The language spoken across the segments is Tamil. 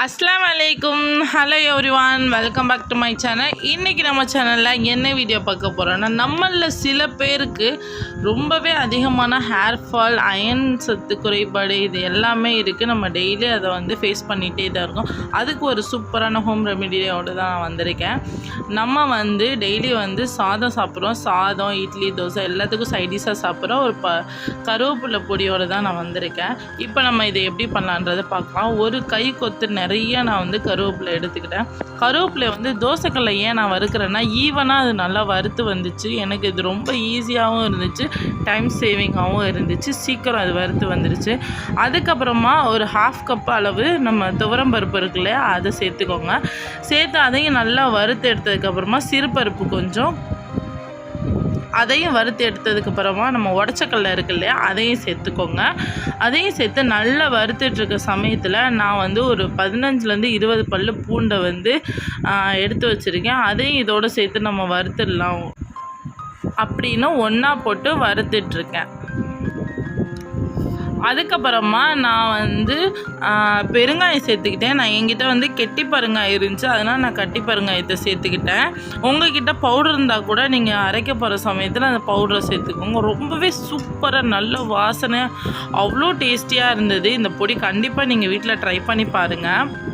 அஸ்லாம் வலைக்கும் hello everyone welcome back to my channel இன்றைக்கி நம்ம சேனலில் என்ன வீடியோ பார்க்க போகிறோன்னா நம்மளில் சில பேருக்கு ரொம்பவே அதிகமான ஹேர் ஃபால் அயன் சத்து குறைபாடு இது எல்லாமே இருக்குது நம்ம டெய்லி அதை வந்து ஃபேஸ் பண்ணிகிட்டே தான் இருக்கோம். அதுக்கு ஒரு சூப்பரான ஹோம் ரெமிடியோடு தான் நான் வந்திருக்கேன். நம்ம வந்து டெய்லி வந்து சாதம் சாப்பிட்றோம். சாதம் இட்லி தோசை எல்லாத்துக்கும் சைடிஷாக சாப்பிட்றோம். ஒரு ப கருவேப்பிலை பொடியோடு தான் நான் வந்திருக்கேன். இப்போ நம்ம இதை எப்படி பண்ணலான்றதை பார்க்கலாம். ஒரு கை கொத்து நிறைய நான் வந்து கருவேப்பிலை எடுத்துக்கிட்டேன். கருவேப்பிலை வந்து தோசைக்கல்லை ஏன் நான் வறுக்கிறேன்னா ஈவனாக அது நல்லா வறுத்து வந்துச்சு. எனக்கு இது ரொம்ப ஈஸியாகவும் இருந்துச்சு. டைம் சேவிங்காகவும் இருந்துச்சு. சீக்கிரம் அது வறுத்து வந்துருச்சு. அதுக்கப்புறமா ஒரு ஹாஃப் கப் அளவு நம்ம துவரம் பருப்பு இருக்கு அதை சேர்த்துக்கோங்க. சேர்த்து அதையும் நல்லா வறுத்து எடுத்ததுக்கப்புறமா சிறுபருப்பு கொஞ்சம் அதையும் வறுத்து எடுத்ததுக்கு அப்புறமா நம்ம உடச்சக்கல்ல இருக்கு இல்லையா அதையும் சேர்த்துக்கோங்க. அதையும் சேர்த்து நல்லா வறுத்துட்ருக்க சமயத்தில் நான் வந்து ஒரு பதினஞ்சுலேருந்து இருபது பல்லு பூண்டை வந்து எடுத்து வச்சுருக்கேன். அதையும் இதோட சேர்த்து நம்ம வறுத்துடலாம். அப்படின்னு ஒன்றா போட்டு வறுத்துட்ருக்கேன் அதுக்கப்புறமா நான் வந்து பெருங்காயம் சேர்த்துக்கிட்டேன். நான் என்கிட்ட வந்து கெட்டி பருங்காயம் இருந்துச்சு. அதனால் நான் கட்டி பருங்காயத்தை சேர்த்துக்கிட்டேன். உங்ககிட்ட பவுடர் இருந்தால் கூட நீங்கள் அரைக்க போகிற சமயத்தில் அந்த பவுடரை சேர்த்துக்கோங்க. ரொம்பவே சூப்பராக நல்ல வாசனை அவ்வளோ டேஸ்டியாக இருந்தது. இந்த பொடி கண்டிப்பாக நீங்கள் வீட்டில் ட்ரை பண்ணி பாருங்கள்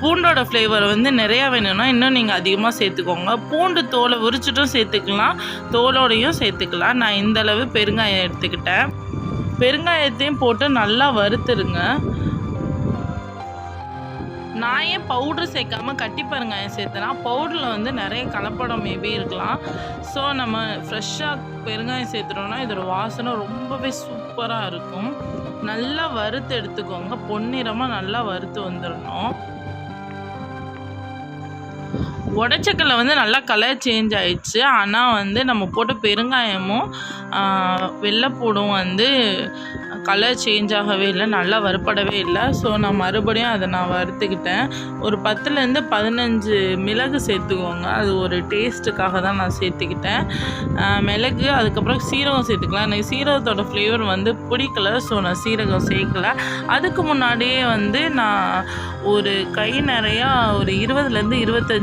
பூண்டோட ஃப்ளேவர் வந்து நிறையா வேணும்னா இன்னும் நீங்கள் அதிகமாக சேர்த்துக்கோங்க. பூண்டு தோலை உரிச்சிட்டும் சேர்த்துக்கலாம். தோலோடையும் சேர்த்துக்கலாம். நான் இந்த அளவு பெருங்காயம் எடுத்துக்கிட்டேன். பெருங்காயத்தையும் போட்டு நல்லா வறுத்துருங்க. நான் ஏன் பவுட்ரு சேர்க்காம கட்டி பெருங்காயம் சேர்த்தேன்னா பவுடரில் வந்து நிறைய கலப்படம் மேபி இருக்கலாம். ஸோ நம்ம ஃப்ரெஷ்ஷாக பெருங்காயம் சேர்த்துட்டோம்னா இதோட வாசனை ரொம்பவே சூப்பராக இருக்கும். நல்லா வறுத்து எடுத்துக்கோங்க. பொன்னிறமாக நல்லா வறுத்து வந்துடணும். உடச்சக்கல்ல வந்து நல்லா கலர் சேஞ்ச் ஆயிடுச்சு. ஆனால் வந்து நம்ம போட்ட பெருங்காயமும் வெள்ளைப்பூடும் வந்து கலர் சேஞ்ச் ஆகவே இல்லை நல்லா வறுப்படவே இல்லை. ஸோ நான் மறுபடியும் அதை நான் வறுத்துக்கிட்டேன். ஒரு பத்துலேருந்து பதினஞ்சு மிளகு சேர்த்துக்கோங்க. அது ஒரு டேஸ்ட்டுக்காக தான் நான் சேர்த்துக்கிட்டேன். மிளகு அதுக்கப்புறம் சீரகம் சேர்த்துக்கலாம். எனக்கு சீரகத்தோட ஃப்ளேவர் வந்து பிடிக்கல. ஸோ நான் சீரகம் சேர்க்கல. அதுக்கு முன்னாடியே வந்து நான் ஒரு கை நிறையா ஒரு இருபதுலேருந்து இருபத்தஞ்சி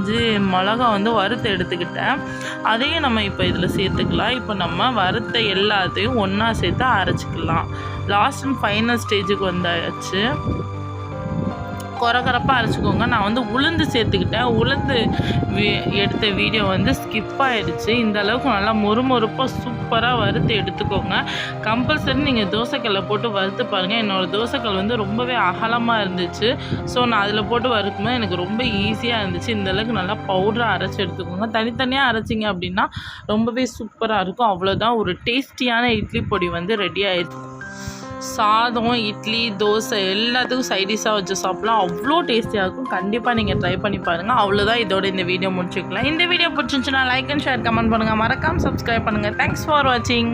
மிளகா வந்து வறுத்து எடுத்துக்கிட்டேன். அதையும் நம்ம இப்போ இதில் சேர்த்துக்கலாம். இப்போ நம்ம வறுத்த எல்லாத்தையும் ஒன்றா சேர்த்து அரைச்சிக்கலாம். லாஸ்ட் அண்ட் ஃபைனல் ஸ்டேஜுக்கு வந்தாச்சு. குறகுறப்பாக அரைச்சிக்கோங்க. நான் வந்து உளுந்து சேர்த்துக்கிட்டேன். உளுந்து எடுத்த வீடியோ வந்து ஸ்கிப் ஆகிடுச்சு இந்த அளவுக்கு நல்லா மொறுமொறுப்பாக சூப்பராக வறுத்து எடுத்துக்கோங்க. கம்பல்சரி நீங்கள் தோசைக்கல்லை போட்டு வறுத்து பாருங்கள் என்னோடய தோசைக்கல் வந்து ரொம்பவே அகலமாக இருந்துச்சு. ஸோ நான் அதில் போட்டு வறுக்கும்போது எனக்கு ரொம்ப ஈஸியாக இருந்துச்சு. இந்த அளவுக்கு நல்லா பவுடராக அரைச்சி எடுத்துக்கோங்க. தனித்தனியாக அரைச்சிங்க அப்படின்னா ரொம்பவே சூப்பராக இருக்கும். அவ்வளோதான் ஒரு டேஸ்டியான இட்லி பொடி வந்து ரெடி ஆயிடுச்சு. சாதம் இட்லி தோசை எல்லாத்துக்கும் சைடிஷாக வச்சு சாப்பிட்லாம். அவ்வளோ டேஸ்டியாக இருக்கும். கண்டிப்பாக நீங்கள் ட்ரை பண்ணி பாருங்கள் அவ்வளோதான் இதோட இந்த வீடியோ முடிச்சுக்கலாம். இந்த வீடியோ பிடிச்சிருந்துச்சுன்னா லைக் அண்ட் ஷேர் கமெண்ட் பண்ணுங்கள் மறக்காமல் சப்ஸ்கிரைப் பண்ணுங்கள் தேங்க்ஸ் ஃபார் வாட்சிங்